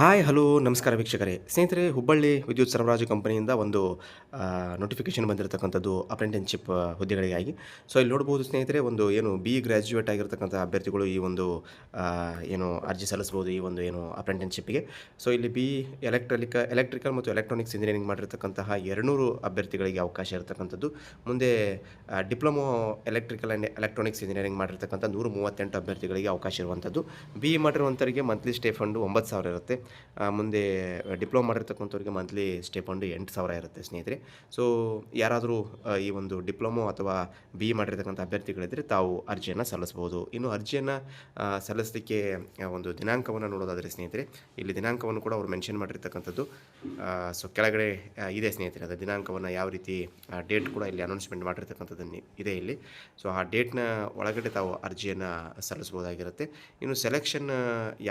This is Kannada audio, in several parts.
ಹಾಯ್, ಹಲೋ, ನಮಸ್ಕಾರ ವೀಕ್ಷಕರೇ. ಸ್ನೇಹಿತರೆ, ಹುಬ್ಬಳ್ಳಿ ವಿದ್ಯುತ್ ಸರಬರಾಜು ಕಂಪನಿಯಿಂದ ಒಂದು ನೋಟಿಫಿಕೇಶನ್ ಬಂದಿರತಕ್ಕಂಥದ್ದು ಅಪ್ರೆಂಟೆನ್ಶಿಪ್ ಹುದ್ದೆಗಳಿಗಾಗಿ. ಸೊ ಇಲ್ಲಿ ನೋಡ್ಬೋದು ಸ್ನೇಹಿತರೆ, ಒಂದು ಏನು ಬಿ ಗ್ರ್ಯಾಜುಯೇಟ್ ಆಗಿರ್ತಕ್ಕಂಥ ಅಭ್ಯರ್ಥಿಗಳು ಈ ಒಂದು ಏನು ಅರ್ಜಿ ಸಲ್ಲಿಸ್ಬೋದು ಈ ಒಂದು ಏನು ಅಪ್ರೆಂಟೆನ್ಶಿಪ್ಗೆ ಸೊ ಇಲ್ಲಿ ಬಿ ಎಲೆಕ್ಟ್ರಾಲಿಕ ಎಲೆಕ್ಟ್ರಿಕಲ್ ಮತ್ತು ಎಲೆಕ್ಟ್ರಾನಿಕ್ಸ್ ಇಂಜಿನಿಯರಿಂಗ್ ಮಾಡಿರ್ತಕ್ಕಂತಹ ಎರಡುನೂರು ಅಭ್ಯರ್ಥಿಗಳಿಗೆ ಅವಕಾಶ ಇರತಕ್ಕಂಥದ್ದು. ಮುಂದೆ diploma electrical and electronics engineering ಮಾಡಿರ್ತಕ್ಕಂಥ ನೂರು ಮೂವತ್ತೆಂಟು ಅಭ್ಯರ್ಥಿಗಳಿಗೆ ಅವಕಾಶ ಇರುವಂಥದ್ದು. ಬಿ ಇ ಮಾಡಿರುವಂಥವರಿಗೆ ಮಂತ್ಲಿ ಸ್ಟೇ ಫಂಡು ಒಂಬತ್ತು ಸಾವಿರ ಇರುತ್ತೆ. ಮುಂದೆ ಡಿಪ್ಲೊಮಾ ಮಾಡಿರ್ತಕ್ಕಂಥವ್ರಿಗೆ ಮಂತ್ಲಿ ಸ್ಟೇ ಫಂಡು ಎಂಟು ಸಾವಿರ ಇರುತ್ತೆ, ಸ್ನೇಹಿತರೆ. ಸೊ ಯಾರಾದರೂ ಈ ಒಂದು ಡಿಪ್ಲೊಮೊ ಅಥವಾ ಬಿ ಇ ಮಾಡಿರ್ತಕ್ಕಂಥ ಅಭ್ಯರ್ಥಿಗಳಿದ್ದರೆ ತಾವು ಅರ್ಜಿಯನ್ನು ಸಲ್ಲಿಸ್ಬೋದು. ಇನ್ನು ಅರ್ಜಿಯನ್ನು ಸಲ್ಲಿಸಲಿಕ್ಕೆ ಒಂದು ದಿನಾಂಕವನ್ನು ನೋಡೋದಾದರೆ, ಸ್ನೇಹಿತರೆ, ಇಲ್ಲಿ ದಿನಾಂಕವನ್ನು ಕೂಡ ಅವರು ಮೆನ್ಷನ್ ಮಾಡಿರ್ತಕ್ಕಂಥದ್ದು ಸೊ ಕೆಳಗಡೆ ಇದೆ, ಸ್ನೇಹಿತರೆ, ಅದು ದಿನಾಂಕವನ್ನು ಯಾವ ರೀತಿ ಡೇಟ್ ಕೂಡ ಇಲ್ಲಿ ಅನೌನ್ಸ್ಮೆಂಟ್ ಮಾಡಿರ್ತಕ್ಕಂಥದ್ದು ಇದೆ ಇಲ್ಲಿ. ಸೊ ಆ ಡೇಟ್ನ ಒಳಗಡೆ ತಾವು ಅರ್ಜಿಯನ್ನು ಸಲ್ಲಿಸ್ಬೋದಾಗಿರುತ್ತೆ ಇನ್ನು ಸೆಲೆಕ್ಷನ್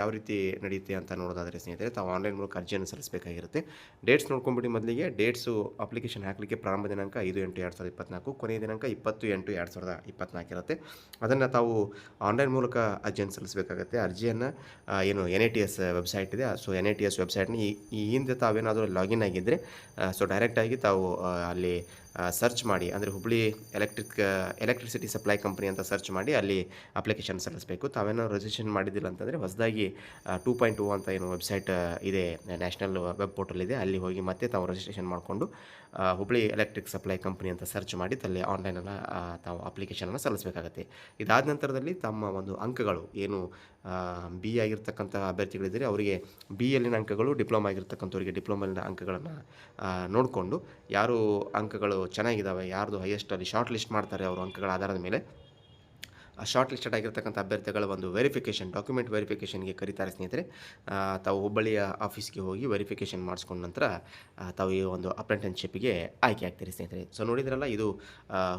ಯಾವ ರೀತಿ ನಡೆಯುತ್ತೆ ಅಂತ ನೋಡೋದಾದರೆ ಸ್ನೇಹಿತರೆ, ತಾವು ಆನ್ಲೈನ್ ಮೂಲಕ ಅರ್ಜಿಯನ್ನು ಸಲ್ಲಿಸಬೇಕಾಗಿರುತ್ತೆ. ಡೇಟ್ಸ್ ನೋಡ್ಕೊಂಬಿಡಿ ಮೊದಲಿಗೆ. ಡೇಟ್ಸು ಅಪ್ಲಿಕೇಶನ್ ಹಾಕಲಿಕ್ಕೆ ಪ್ರಾರಂಭ ದಿನಾಂಕ ಐದು ಎಂಟು ಎರಡು ಸಾವಿರದ ಇಪ್ಪತ್ನಾಲ್ಕು, ಕೊನೆಯ ದಿನಾಂಕ ಇಪ್ಪತ್ತು ಎಂಟು ಎರಡು ಸಾವಿರದ ಇಪ್ಪತ್ನಾಲ್ಕು ಇರುತ್ತೆ. ಅದನ್ನು ತಾವು ಆನ್ಲೈನ್ ಮೂಲಕ ಅರ್ಜಿಯನ್ನು ಸಲ್ಲಿಸಬೇಕಾಗುತ್ತೆ. ಅರ್ಜಿಯನ್ನು ಏನು N I T S website ಇದೆ. So N I T S ವೆಬ್ಸೈಟ್ನ ಈ ಈ ಹಿಂದೆ ತಾವೇನಾದರೂ ಲಾಗಿನ್ ಆಗಿದ್ದರೆ ಸೊ ಡೈರೆಕ್ಟಾಗಿ ತಾವು ಅಲ್ಲಿ ಸರ್ಚ್ ಮಾಡಿ, ಅಂದರೆ Hubli electric electricity supply company ಅಂತ ಸರ್ಚ್ ಮಾಡಿ ಅಲ್ಲಿ ಅಪ್ಲಿಕೇಶನ್ ಸಲ್ಲಿಸಬೇಕು. ತಾವೇನೋ ರಿಜಿಸ್ಟ್ರೇಷನ್ ಮಾಡಿದ್ದಿಲ್ಲ ಅಂತಂದರೆ ಹೊಸದಾಗಿ ಟೂ ಪಾಯಿಂಟ್ ಟೂ ಅಂತ ಏನು ವೆಬ್ಸೈಟ್ ಇದೆ, ನ್ಯಾಷನಲ್ ವೆಬ್ ಪೋರ್ಟಲ್ ಇದೆ. ಅಲ್ಲಿ ಹೋಗಿ ಮತ್ತೆ ತಾವು ರಿಜಿಸ್ಟ್ರೇಷನ್ ಮಾಡಿಕೊಂಡು ಹುಬ್ಳಿ ಎಲೆಕ್ಟ್ರಿಕ್ ಸಪ್ಲೈ ಕಂಪನಿ ಅಂತ ಸರ್ಚ್ ಮಾಡಿ ಅಲ್ಲಿ ಆನ್ಲೈನಲ್ಲಿ ತಾವು ಅಪ್ಲಿಕೇಶನನ್ನು ಸಲ್ಲಿಸಬೇಕಾಗತ್ತೆ. ಇದಾದ ನಂತರದಲ್ಲಿ ತಮ್ಮ ಒಂದು ಅಂಕಗಳು, ಏನು ಬಿ ಆಗಿರ್ತಕ್ಕಂಥ ಅಭ್ಯರ್ಥಿಗಳಿದ್ದರೆ ಅವರಿಗೆ ಬಿ ಎಲ್ಲಿನ ಅಂಕಗಳು ಡಿಪ್ಲೊಮಾ ಆಗಿರ್ತಕ್ಕಂಥವ್ರಿಗೆ ಡಿಪ್ಲೊಮಲ್ಲಿನ ಅಂಕಗಳನ್ನು ನೋಡಿಕೊಂಡು, ಯಾರು ಅಂಕಗಳು ಚೆನ್ನಾಗಿದ್ದಾವೆ ಯಾರ್ದು ಹೈಯೆಸ್ಟ್ ಅಲ್ಲಿ ಶಾರ್ಟ್ ಲಿಸ್ಟ್ ಮಾಡ್ತಾರೆ, ಅವರು ಅಂಕಗಳ ಆಧಾರದ ಮೇಲೆ ಶಾರ್ಟ್ ಲಿಸ್ಟೆಡ್ ಆಗಿರ್ತಕ್ಕಂಥ ಅಭ್ಯರ್ಥಿಗಳ ಒಂದು ವೆರಿಫಿಕೇಷನ್ ಡಾಕ್ಯುಮೆಂಟ್ ವೆರಿಫಿಕೇಷನ್ಗೆ ಕರೀತಾರೆ ಸ್ನೇಹಿತರೆ. ತಾವು ಹುಬ್ಬಳ್ಳಿಯ ಆಫೀಸ್ಗೆ ಹೋಗಿ ವೆರಿಫಿಕೇಷನ್ ಮಾಡಿಸ್ಕೊಂಡ ನಂತರ ತಾವು ಈ ಒಂದು ಅಪ್ರೆಂಟಿಸ್ಶಿಪ್ಗೆ ಆಯ್ಕೆ ಆಗ್ತೀರಿ ಸ್ನೇಹಿತರೆ. ಸೊ ನೋಡಿದ್ರಲ್ಲ, ಇದು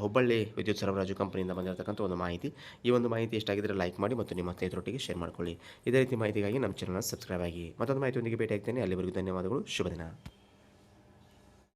ಹುಬ್ಬಳ್ಳಿ ವಿದ್ಯುತ್ ಸರಬರಾಜು ಕಂಪನಿಯಿಂದ ಬಂದಿರತಕ್ಕಂಥ ಒಂದು ಮಾಹಿತಿ. ಈ ಒಂದು ಮಾಹಿತಿ ಎಷ್ಟಾಗಿದ್ದರೆ ಲೈಕ್ ಮಾಡಿ ಮತ್ತು ನಿಮ್ಮ ಸ್ನೇಹಿತರೊಟ್ಟಿಗೆ ಶೇರ್ ಮಾಡ್ಕೊಳ್ಳಿ. ಇದೇ ರೀತಿ ಮಾಹಿತಿಗಾಗಿ ನಮ್ಮ ಚಾನಲ್ನ ಸಬ್ಸ್ಕ್ರೈಬ್ ಆಗಿ ಮತ್ತೊಂದು ಮಾಹಿತಿಯೊಂದಿಗೆ ಭೇಟಿ ಅಲ್ಲಿವರೆಗೂ ಧನ್ಯವಾದಗಳು. ಶುಭ ದಿನ.